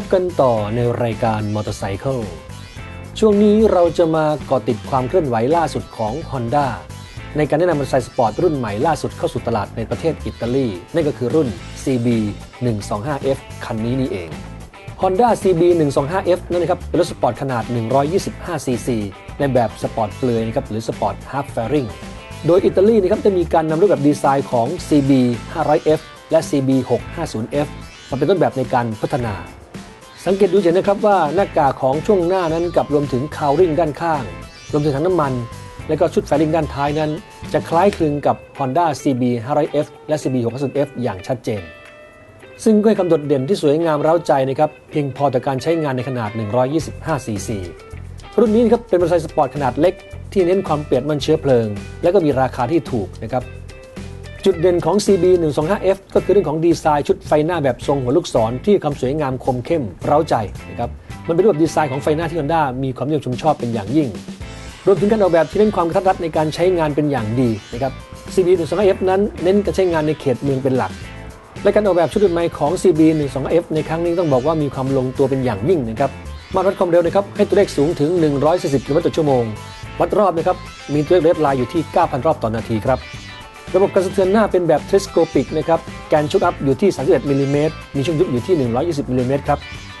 บกันต่อในรายการมอเตอร์ไซค์ช่วงนี้เราจะมาเกาะติดความเคลื่อนไหวล่าสุดของ Honda ในการแนะนำมอเตอร์ไซค์สปอร์ตรุ่นใหม่ล่าสุดเข้าสู่ตลาดในประเทศอิตาลี นั่นก็คือรุ่น CB 125F คันนี้นี่เอง Honda CB 125F นั่นนะครับเป็นรถสปอร์ตขนาด 125cc ในแบบสปอร์ตเปลือยนะครับหรือสปอร์ตฮาร์ฟแฟริงโดยอิตาลีนะครับจะมีการนำรูปแบบดีไซน์ของ CB 500F และ CB 650F มาเป็นต้นแบบในการพัฒนา สังเกตดูเห็นนะครับว่าหน้ากากของช่วงหน้านั้นกับรวมถึงคาวริงด้านข้าง รวมถึงถังน้ำมัน และก็ชุดแฟริงด้านท้ายนั้น จะคล้ายคลึงกับ Honda CB 500F และ CB 650F อย่างชัดเจน ซึ่งก็ให้คำโดดเด่นที่สวยงามเร้าใจนะครับเพียงพอต่อการใช้งานในขนาด 125cc รุ่นนี้นะครับเป็นมอเตอร์ไซค์สปอร์ตขนาดเล็กที่เน้นความเปียกมันเชื้อเพลิง และก็มีราคาที่ถูกนะครับ จุดเด่นของ CB 125F ก็คือเรื่องของดีไซน์ชุดไฟหน้าแบบทรงหัวลูกศรที่ความสวยงามคมเข้มเร้าใจนะครับมันเป็นรูปดีไซน์ของไฟหน้าที่ฮอนด้ามีความนิยมชมชอบเป็นอย่างยิ่ง รวมถึงการออกแบบที่เน้นความกระทัดรัดในการใช้งานเป็นอย่างดีนะครับ CB 125F นั้นเน้นการใช้งานในเขตเมืองเป็นหลัก และการออกแบบชุดใหม่ของ CB 125F ในครั้งนี้ต้องบอกว่ามีความลงตัวเป็นอย่างยิ่งนะครับมาวัดความเร็วนะครับให้ตัวเลขสูงถึง 140 กิโลเมตรต่อชั่วโมงวัดรอบนะครับมีตัวเลขเรดไลน์อยู่ที่ 9,000 รอบต่อนาทีครับ ระบบการสะเทือนหน้าเป็นแบบเทสโกปิกนะครับแกนชุกอัพอยู่ที่ 31มิลลิเมตรมีช่วงยุบอยู่ที่ 120มิลลิเมตรครับ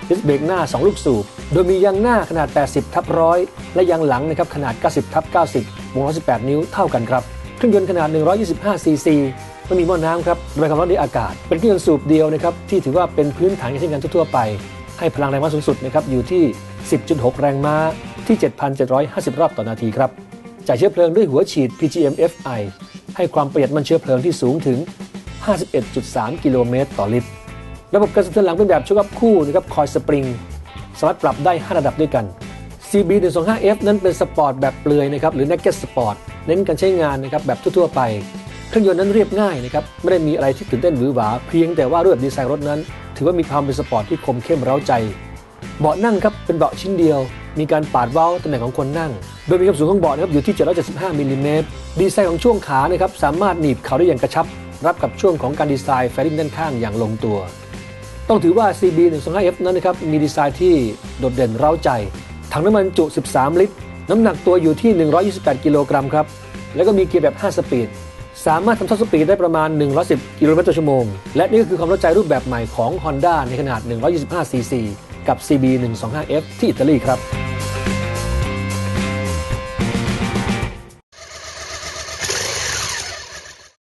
ดิสเบรกหน้า 2 ลูกสูบ โดยมียางหน้าขนาด 80ทับร้อยและยางหลังนะครับขนาด 90ทับ90วง118 นิ้วเท่ากันครับ เครื่องยนต์ขนาด 125 ซีซีไม่มีหม้อน้ำครับระบายความร้อนด้วยอากาศ เป็นเครื่องยนต์สูบเดียวนะครับที่ถือว่าเป็นพื้นฐานการใช้งานทั่วๆไป ให้พลังแรงม้าสูงสุดนะครับอยู่ที่ 10.6 แรงม้าที่ 7,750 รอบต่อนาทีครับจ่ายเชื้อเพลิงด้วยหัวฉีด PGM FI ให้ความประหยัดมันเชื้อเพลิงที่สูงถึง 51.3 กิโลเมตรต่อลิตร ระบบการสะเทือนหลังเป็นแบบชุกอัพคู่นะครับคอยสปริง สามารถปรับได้ 5 ระดับด้วยกัน CB 125F นั้นเป็นสปอร์ตแบบเปลือยนะครับหรือ Naked Sport เน้นการใช้งานนะครับแบบทั่วๆไป เครื่องยนต์นั้นเรียบง่ายนะครับไม่ได้มีอะไรที่ตื่นเต้นหรือหวา เพียงแต่ว่ารูปแบบดีไซน์รถนั้น ถือว่ามีความเป็นสปอร์ตที่คมเข้มเร้าใจ เบาะนั่งครับเป็นเบาะชิ้นเดียว มีการปาดเว้าตำแหน่งของคนนั่ง โดยมีความสูงของเบาะนะครับอยู่ที่ 775มิลลิเมตรดีไซน์ของช่วงขานะครับสามารถหนีบเขาได้อย่างกระชับ รับกับช่วงของการดีไซน์แฟริงด้านข้างอย่างลงตัว ต้องถือว่า CB 125F นั้นนะครับมีดีไซน์ที่โดดเด่นเร้าใจถังน้ำมันจุ 13 ลิตร น้ำหนักตัวอยู่ที่ 128 กิโลกรัมครับแล้วก็มีเกียร์แบบ 5 สปีดสามารถทำท็อปสปีดได้ประมาณ 110 กิโลเมตรต่อชั่วโมง และนี่ก็คือความเข้าใจรูปแบบใหม่ของ Honda ในขนาด 125cc กับ CB 125F ที่อิตาลีครับ